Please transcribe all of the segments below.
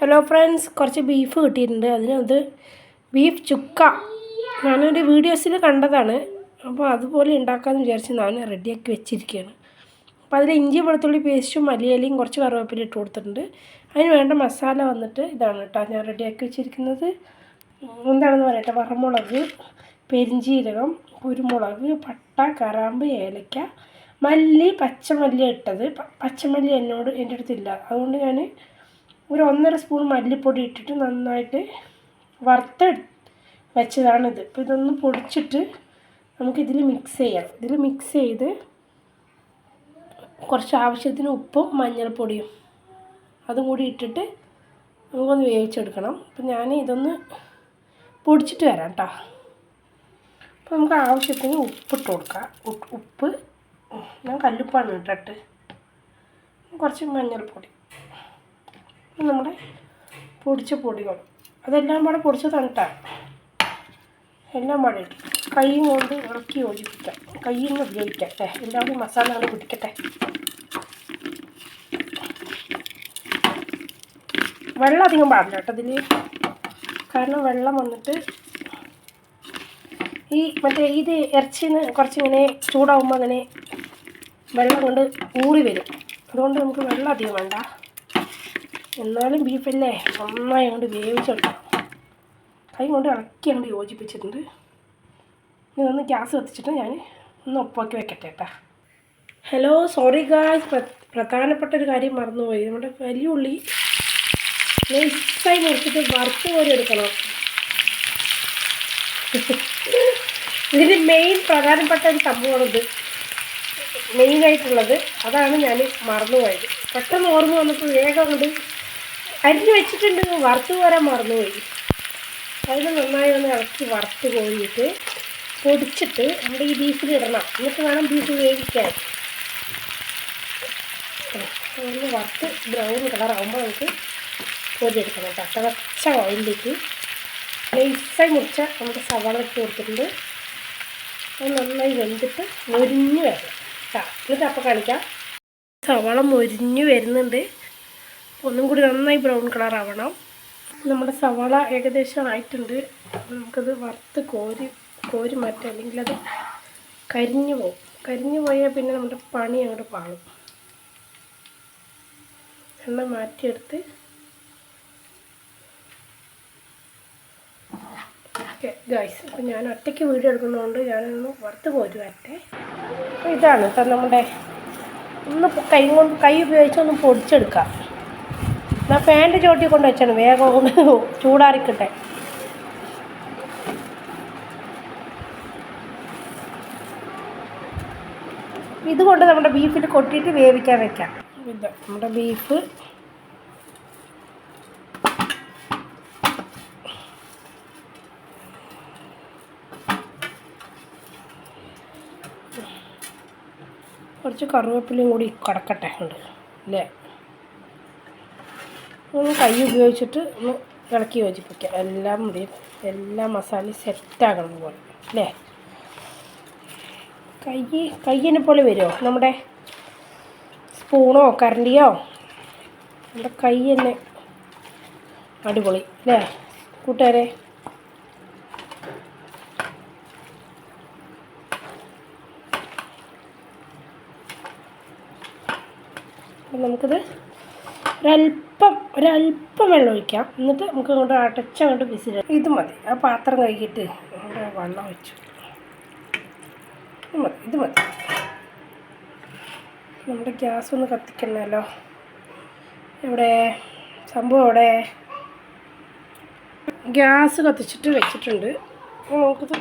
Hello friends കുറച്ച് beef കിട്ടിയിട്ടുണ്ട്. അതിനത് ബീഫ് ചുക്ക. ഞാനൊരു വീഡിയോസിൽ കണ്ടതാണ്. അപ്പോൾ അതുപോലെ ഉണ്ടാക്കാമെന്ന് വിചാരിച്ച് ഞാൻ റെഡിയാക്കി വെച്ചിരിക്കുകയാണ്. അപ്പോൾ അതിൽ ഇഞ്ചി വെളുത്തുള്ളി പേസ്റ്റും മല്ലിയിലയും കുറച്ച് കറുവേപ്പില ഇട്ട് കൊടുത്തിട്ടുണ്ട്. അതിന് വേണ്ട മസാല വന്നിട്ട് ഇതാണ് കേട്ടോ ഞാൻ റെഡിയാക്കി വെച്ചിരിക്കുന്നത്. എന്താണെന്ന് പറയട്ടെ. വറമുളക് പെരിഞ്ചീരകം കുരുമുളക് പട്ട കറാമ്പ് ഏലക്ക മല്ലി പച്ചമല്ലി ഇട്ടത്. പച്ചമല്ലി എന്നോട് എന്റെ അടുത്തില്ല അതുകൊണ്ട് ഞാൻ ഒരു ഒന്നര സ്പൂൺ മല്ലിപ്പൊടി ഇട്ടിട്ട് നന്നായിട്ട് വറുത്ത് വെച്ചതാണിത്. അപ്പോൾ ഇതൊന്ന് പൊടിച്ചിട്ട് നമുക്കിതിൽ മിക്സ് ചെയ്യാം. ഇതിൽ മിക്സ് ചെയ്ത് കുറച്ച് ആവശ്യത്തിന് ഉപ്പും മഞ്ഞൾപ്പൊടിയും അതും കൂടി ഇട്ടിട്ട് നമുക്കൊന്ന് വേവിച്ചെടുക്കണം. അപ്പം ഞാൻ ഇതൊന്ന് പൊടിച്ചിട്ട് വരാം കേട്ടോ അപ്പോൾ നമുക്ക് ആവശ്യത്തിന് ഉപ്പിട്ട് കൊടുക്കാം. ഉപ്പ്. ഞാൻ കല്ലുപ്പാണ് ഇട്ടിട്ട്. കുറച്ച് മഞ്ഞൾപ്പൊടി. നമ്മുടെ പൊടിച്ച പൊടികൾ. അതെല്ലാം കൂടെ പൊടിച്ച് കേട്ടോ എല്ലാം പാടെ ഇട്ടു കൈ കൊണ്ട് ഇളക്കി യോജിപ്പിക്കാം. ഉപയോഗിക്കാം. അല്ലേ എല്ലാം കൂടി മസാല അങ്ങോട്ട് പിടിക്കട്ടെ. വെള്ളം അധികം പാടില്ല കേട്ടോ ഇതിൽ കാരണം വെള്ളം വന്നിട്ട് ഈ മറ്റേ ഇത് ഇറച്ചിന്ന് കുറച്ചിങ്ങനെ ചൂടാവുമ്പോൾ അങ്ങനെ വെള്ളം കൊണ്ട് ഊറി വരും. അതുകൊണ്ട് നമുക്ക് വെള്ളം അധികം വേണ്ട. എന്നാലും ബീഫല്ലേ? നന്നായി അങ്ങോട്ട് വേവിച്ചെടുക്കണം. കൈ കൊണ്ട് ഇളക്കി അങ്ങോട്ട് യോജിപ്പിച്ചിട്ടുണ്ട്. ഇനി ഒന്ന് ഗ്യാസ് കത്തിച്ചിട്ട് ഞാൻ ഒന്ന് ഒപ്പാക്കി വെക്കട്ടെ കേട്ടാ ഹലോ സോറി ഗായ്സ്. പ്രധാനപ്പെട്ട ഒരു കാര്യം മറന്നുപോയി. നമ്മുടെ വലിയ ഉള്ളി നൈസായി മുറിച്ചിട്ട് വറുത്ത് കോരി എടുക്കണം. ഇതിന് മെയിൻ പ്രധാനപ്പെട്ട ഒരു സംഭവമാണിത്. മെയിനായിട്ടുള്ളത് അതാണ് ഞാൻ മറന്നുപോയത്. പെട്ടെന്ന് ഓർമ്മ വന്നപ്പോൾ വേഗം അങ്ങോട്ട് അരിഞ്ഞ് വെച്ചിട്ടുണ്ട് വറുത്ത് പോരാൻ മറന്നുപോയി. അതിന് നന്നായി ഒന്ന് ഇളക്കി വറുത്ത് പോയിട്ട് പൊടിച്ചിട്ട് നമ്മുടെ ഈ ബീഫിൽ ഇടണം. എന്നിട്ട് വേണം ബീഫ് വേവിക്കാൻ. ഒന്ന് വറുത്ത് ബ്രൗൺ കളറാകുമ്പോൾ നമുക്ക് പൊരിയെടുക്കണം കേട്ടോ. തിളച്ച ഓയിലിലേക്ക് നൈസായി മുറിച്ച നമുക്ക് സവാള ഇട്ട് കൊടുത്തിട്ടുണ്ട്. അത് നന്നായി വെന്തിട്ട് മൊരിഞ്ഞ് വരണം. കേട്ടോ എന്നിട്ട് അപ്പോൾ കാണിക്കാം. സവാള മൊരിഞ്ഞ് വരുന്നുണ്ട്. ഒന്നും കൂടി നന്നായി ബ്രൗൺ കളർ ആവണം. നമ്മുടെ സവാള ഏകദേശം ആയിട്ടുണ്ട്. നമുക്കത് വറുത്ത് കോരി കോരി മാറ്റാം. അല്ലെങ്കിൽ അത് കരിഞ്ഞു പോകും കരിഞ്ഞു പോയാൽ പിന്നെ നമ്മുടെ പണി അങ്ങോട്ട് പാളും. എണ്ണ മാറ്റിയെടുത്ത് ഓക്കെ ഗൈസ് അപ്പം ഞാൻ ഒറ്റയ്ക്ക് വീഡിയോ എടുക്കുന്നതുകൊണ്ട് ഞാനൊന്ന് വറുത്ത് കോരി വരട്ടെ ഇതാണ് ഇപ്പം നമ്മുടെ ഒന്ന് കൈ കൊണ്ട് കൈ ഉപയോഗിച്ച് ഒന്ന് പൊടിച്ചെടുക്കാം. എന്നാൽ ഫാന്റെ ചോട്ടി കൊണ്ട് വെച്ചാണ് വേഗം ഒന്ന് ചൂടാറിക്കട്ടെ. ഇതുകൊണ്ട് നമ്മുടെ ബീഫിൽ കൊട്ടിയിട്ട് വേവിക്കാൻ വെക്കാം. നമ്മുടെ ബീഫ്. കുറച്ച് കറിവേപ്പിലയും കൂടി കടക്കട്ടെ ഉണ്ട് അല്ലേ? ഒന്ന് കൈ ഉപയോഗിച്ചിട്ട് ഒന്ന് ഇളക്കി യോജിപ്പിക്കുക. എല്ലാം മുടി എല്ലാ മസാലയും സെറ്റാകണം പോലെ. അല്ലേ? കൈ കയ്യിനെ പോലെ വരുമോ നമ്മുടെ സ്പൂണോ കരണ്ടിയോ? നമ്മുടെ കൈ തന്നെ അടിപൊളി. അല്ലേ? കൂട്ടുകാരെ. നമുക്കിത് നമുക്കിത് ഒരല്പം ഒരല്പം വെള്ളം ഒഴിക്കാം. എന്നിട്ട് നമുക്ക് അങ്ങോട്ട് അടച്ച് അങ്ങോട്ട് വിസിൽ ഇത് മതി. ആ പാത്രം കഴുകിയിട്ട് വെള്ളം വെച്ചു ഇത് മതി ഇത് മതി. നമ്മുടെ ഗ്യാസ് ഒന്ന് കത്തിക്കണമല്ലോ. ഇവിടെ സംഭവം അവിടെ ഗ്യാസ് കത്തിച്ചിട്ട് വെച്ചിട്ടുണ്ട്. ഒന്ന്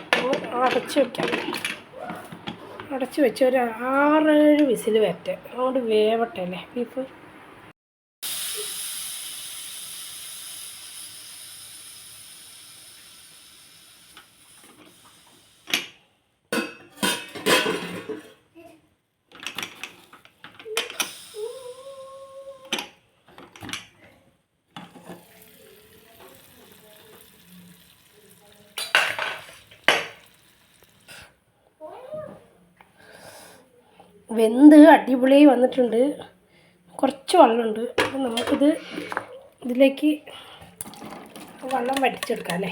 അടച്ച് വെക്കാം. അടച്ച് വെച്ച് ഒരു ആറേഴ് വിസിൽ വരട്ടെ. അതുകൊണ്ട് വേവട്ടെ അല്ലേ? ബീഫ്? വെന്ത് അടിപൊളി വന്നിട്ടുണ്ട്. കുറച്ച് വെള്ളമുണ്ട്. അപ്പം നമുക്കിത് ഇതിലേക്ക് വെള്ളം വറ്റിച്ചെടുക്കാം അല്ലേ?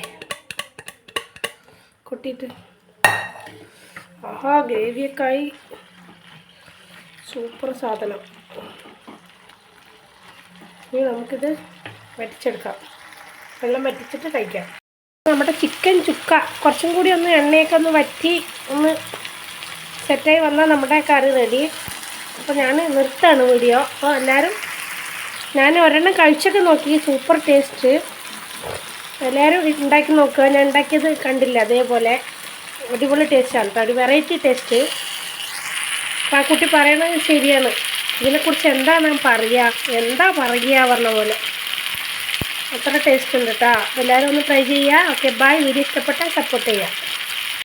കൊട്ടിയിട്ട്. ആഹാ ഗ്രേവിയൊക്കെ ആയി സൂപ്പർ സാധനം. ഇനി നമുക്കിത് വറ്റിച്ചെടുക്കാം. വെള്ളം വറ്റിച്ചിട്ട് കഴിക്കാം. നമ്മുടെ ചിക്കൻ ചുക്ക. കുറച്ചും കൂടി ഒന്ന് എണ്ണയൊക്കെ ഒന്ന് വറ്റി ഒന്ന് സെറ്റായി വന്നാൽ നമ്മുടെ കറി റെഡി. അപ്പോൾ ഞാൻ നിർത്താണ് വീഡിയോ. അപ്പോൾ എല്ലാവരും ഞാൻ ഒരെണ്ണം കഴിച്ചൊക്കെ നോക്കി. Super taste. എല്ലാവരും ഉണ്ടാക്കി നോക്കുക. ഞാൻ ഉണ്ടാക്കിയത് കണ്ടില്ല അതേപോലെ. അടിപൊളി ടേസ്റ്റാണ് കേട്ടോ ഒരു വെറൈറ്റി ടേസ്റ്റ് അപ്പോൾ ആ കുട്ടി പറയണത് ശരിയാണ്. ഇതിനെക്കുറിച്ച് എന്താ ഞാൻ പറയുക എന്താ പറയുക പറഞ്ഞ പോലെ. അത്ര ടേസ്റ്റ് ഉണ്ട് കേട്ടോ എല്ലാവരും ഒന്ന് ട്രൈ ചെയ്യുക. ഓക്കെ ബൈ വീഡിയോ ഇഷ്ടപ്പെട്ടാൽ സപ്പോർട്ട് ചെയ്യുക.